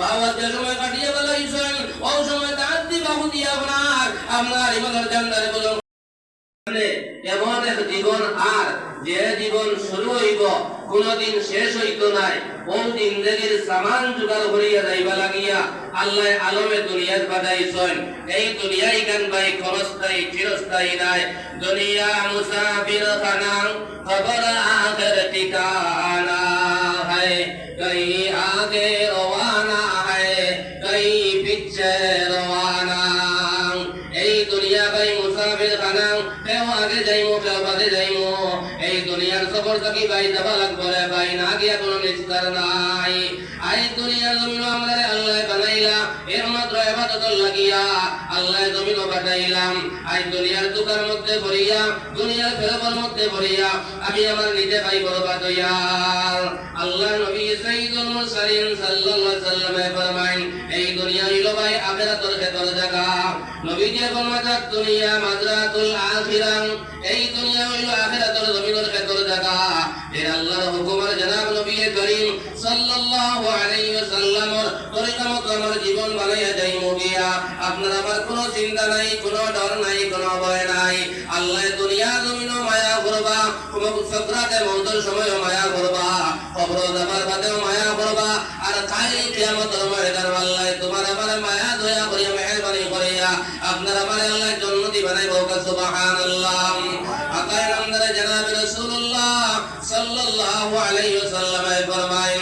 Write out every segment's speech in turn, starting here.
বাবা যে সময় কাটিয়ে বেলাইছেন ও সময় তাহাতি বাবু দিয়ে আপনার আপনার ইমানের জান্দারে বলুন এমন এক জীবন আর যে জীবন শুরু হইব কোনদিন শেষ হইতো নাই ও জিন্দগির সামান জোগাড় করিয়া যাইবা লাগিয়া আল্লাহ আলমে দুনিয়াত বাদাইছেন এই দুনিয়াই গান বাই ক্ষণস্থায়ী চিরস্থায়ী নাই দুনিয়া মুসাফির খানা খবর আখের ঠিকানা है कहीं आगे रवाना দুনিয়ার সফর থাকি ভাই যাবা লাগবো রে ভাই, না গিয়া কোনো নিস্তার নাই। আই দুনিয়ার জমিন আমরা আল্লাহ বানাইলা, এর মাত্র এবাদত লাগিয়া আল্লাহ জমিন বানাইলাম আই দুনিয়ার দুকার মধ্যে ভরিয়া, দুনিয়ার ফেরবার মধ্যে ভরিয়া, আমি আমার নিজে ভাই বরবাদ হইয়া। আল্লাহ নবী সাইয়্যিদুল মুরসালিন সাল্লাল্লাহু আলাইহি সাল্লামে ফরমাইন, এই দুনিয়া হইল ভাই আখিরাতের ভেতর জায়গা। নবী যে ফরমাতা দুনিয়া মাদ্রাতুল আখিরা এই দুনিয়া হইল আখিরাতের জমিনের ভেতর জায়গা। এর আল্লাহর হুকুমের জনাব নবী করিম সাল্লাল্লাহু আলাইহি ওয়াসাল্লামের তরিকা আমার জীবন বানাইয়া যাই মুগিয়া। আপনার আমার কোনো চিন্তা নাই, কোনো ডর নাই, কোনো ভয় নাই। আল্লাহ দুনিয়া জমিনও মায়া করবা কোনো সকরাতে মৌতের সময় মায়া করবা কবর যাবার বাদেও মায়া করবা। আর কাল কিয়ামতের ময়দান আল্লাহ তোমার আমার মায়া দয়া করিয়া আপনার আমার আল্লাহ জন্নতি বানাইব সুবহানাল্লাহ। আকায় নামদারে জনাব রাসূলুল্লাহ সাল্লাল্লাহু আলাইহি ওয়াসাল্লাম ফরমায়েন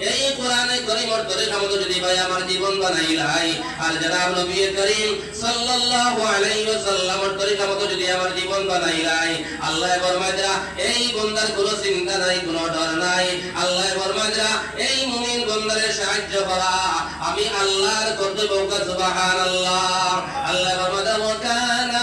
এই কোরআনে আল্লাহ কোনো চিন্তা নাই, কোনো ডর নাই। আল্লাহ এই মুমিন বান্দারে সাহায্য করা। আমি আল্লাহর কর্তব্য সুবহানাল্লাহ। আল্লাহ ফরমায়রা ওয়া কানা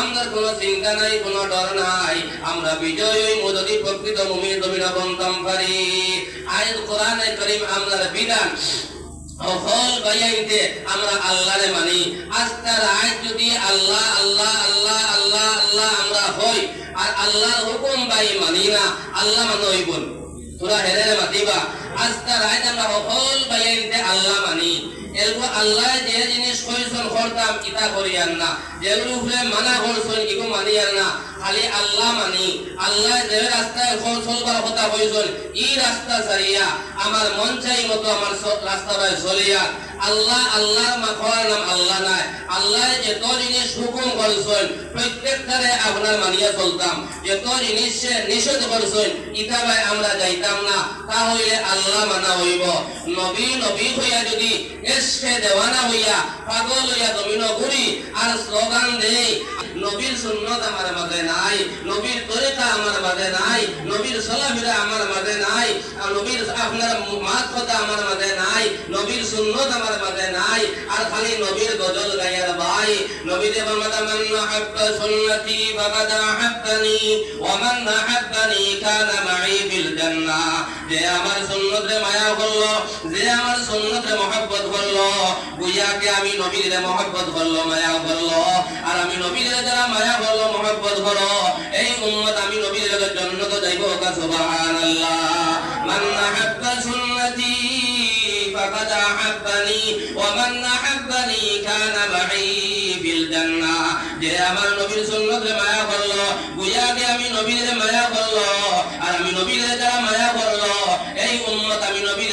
আমরা কোনো চিন্তা নাই, কোনো ডর নাই। আমরা বিজয় হইব যদি প্রকৃত মুমিন তুমি না পারি। আয়াত কোরআনে করিম আমরার বিধান। অফল বাইয়াইতে আমরা আল্লাহরে মানি। আস্তার আজ যদি আল্লাহ আল্লাহ আল্লাহ আল্লাহ আল্লাহ আমরা হই, আর আল্লাহর হুকুম বাই মানি না, আল্লাহ মানে হইবন তোরা হেরে মাতিবা। আস্তার আজ আমরা অফল বাইয়াইতে আল্লাহ মানি। এরপর আল্লাহ যে জিনিস কইছেন করতাম কিতা করিয়ান না। যেগুলো উপরে মানা করছেন ইগো মানিয়ার না। খালি আল্লাহ মানি। আল্লাহ যে রাস্তায় চলবার কথা কইছেন, ই রাস্তা সারিয়া আমার মন চাই মতো আমার রাস্তা বাই চলিয়া। আল্লাহ আল্লাহ মাখর নাম আল্লাহ নাই। আল্লাহ যত জিনিস হুকুম করছেন প্রত্যেকটারে আপনার মানিয়া চলতাম। যত জিনিস নিষেধ করছেন ইটা ভাই আমরা যাইতাম না। তা হইলে আল্লাহ মানা হইব। নবী নবী হইয়া যদি এসে দেওয়ানা হইয়া, পাগল হইয়া জমিন ঘুরি, আর স্লোগান দেই, নবীর সুন্নত আমার মাঝে নাই, নবীর তরিকা আমার মাঝে নাই, নবীর সলাফিরা আমার মাঝে নাই, আর নবীর আপনার মাত কথা আমার মাঝে নাই, নবীর সুন্নত আমার মাঝে নাই, আর খালি নবীর গজল গায়ার ভাই, নবী দেব মাতা মান হাব্বা সুন্নতি ফাকাদ আহাব্বানি, ওয়া মান আহাব্বানি কানা মাই ফিল জান্নাহ। যে আমার সুন্নতরে মায়া করল, যে আমার সুন্নতরে মহব্বত করল বুঝাকে আমি নবীর মহব্বত করল, মায়া করল। আর আমি নবীর যারা মায়া করল, মহব্বত করো। এই উম্মত আমি নবীর জন্নত যাইব কা সুবহানাল্লাহ। মান আহাব্বা সুন্নতি ফাকাদ আহাব্বানি, ওয়া মান আহাব্বানি কানা মাই ফিল জান্নাহ। যে আমার নবীর সুন্নতে মায়া করল গুয়াকে আমি নবীর মায়া করল। আর আমি নবীর যারা মায়া করল এই উম্মত আমি নবীর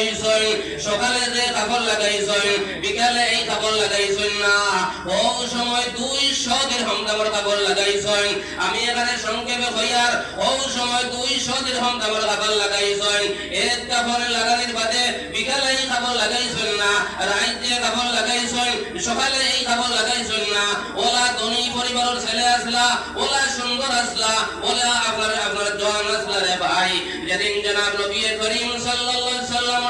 হইছই সকালে যে কাপড় লাগাইছই বিকালে এই কাপড় লাগাইছই না। ও সময় 200 দিরহাম দামের কাপড় লাগাইছই আমি এখানে সংক্ষেপে হইয়ার ও সময় 200 দিরহাম দামের কাপড় লাগাইছই এক কাপড় লাগানির বাদে বিকালে এই কাপড় লাগাইছই না, রাইতে কাপড় লাগাইছই সকালে এই কাপড় লাগাইছই না। ওলা ধনী পরিবারের ছেলে আসলা, ওলা সুন্দর আসলা, ওলা আপনার আপনার জওয়ান আসলা রে ভাই। যেদিন জনাব নবী করিম সাল্লাল্লাহু আলাইহি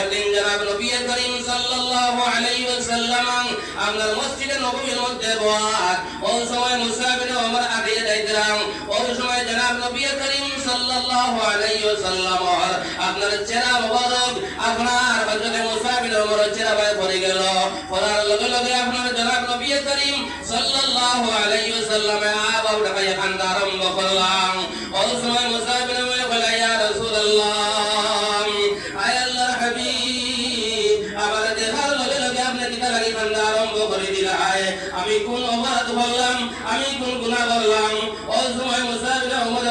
একদিন জনাব নবী করিম সাল্লাল্লাহু আলাইহি ওয়াসাল্লাম আপনার মসজিদে নববীর মধ্যে ওই সময় মুসা ইবনে উমর আগে যাইতাম ওই সময় জনাব নবী করিম সাল্লাল্লাহু আলাইহি ওয়াসাল্লাম আপনার চেহারা মোবারক আপনার হযরত মুসা ইবনে উমর চেহারা বাই পড়ে গেল। পড়ার লগে লগে আপনার জনাব নবী করিম সাল্লাল্লাহু আলাইহি ওয়াসাল্লাম আবা উঠাই কান্দা আরম্ভ করলাম। ওই সময় মুসা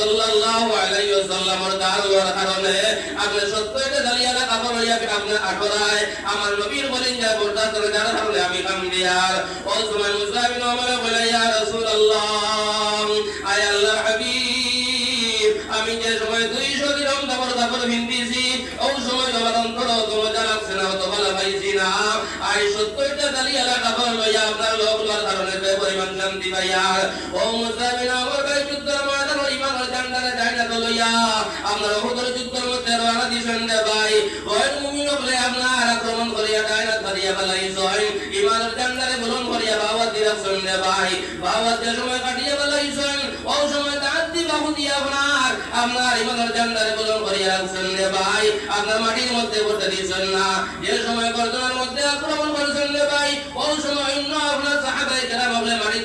সাল্লাল্লাহু আলাইহি ওয়াসাল্লামের দাল কারণে আপনি সত্যটা দালিয়ালা কাপড় হইয়া আপনি আঠরায় আমার নবীর বলেন যা বর্দা করে যারা তাহলে আমি কান্দি আর ও সময় মুসলিম আমার বলে, ইয়া রাসূলুল্লাহ, আয় আল্লাহর হাবিব, আমি যে সময় দুইশো দিরম কাপড় কাপড় ভিন্দিছি ওই সময় আমার অন্তর তোমার জানাচ্ছে না তো ভালো পাইছি না। আই সত্তরটা দালিয়ালা কাপড় লইয়া আপনার লোক কারণে পরিমাণ শান্তি পাইয়ার। ও মুসলিম আমার ভাই যুদ্ধের লইয়া সময় কাটিয়া বেলাইছেন ওই সময় তাঁতি বাবু দিয়ে ভাই। আপনার মাটির মধ্যে পড়তে দিয়েছেন সময় গর্দনের মধ্যে আক্রমণ করেছেন রে ভাই, ওই সময় অন্য আপনার মাটির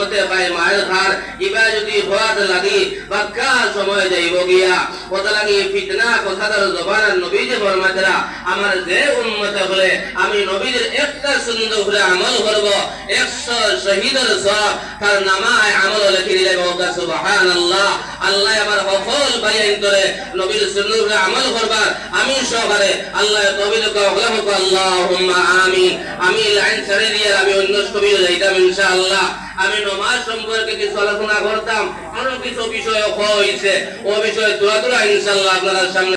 জীবতে পাই মায়ের ইবা যদি লাগি, বাক্কা সময় যাইব গিয়া। কথা লাগি ফিতনা কথাদার নবীজে ফরমাতেরা আমার যে হলে আমি একটা সুন্দর আমল করব। একশো শহীদের সব তার নামায় আমল লেখি দিলে সুবাহান আল্লাহ আল্লাহ আমার করে নবীর সুন্দর আমল করবার। আমি সবারে আল্লাহ কবির আল্লাহ আমি আমি লাইন ছেড়ে দিয়ে আমি অন্য ছবি যাইতাম ইনশাআল্লাহ। আমি নমাজ সম্পর্কে কিছু আলোচনা করতাম। আরও কিছু বিষয় হয়েছে। ও বিষয়ে তোরা তোরা ইনশাল্লাহ আপনার সামনে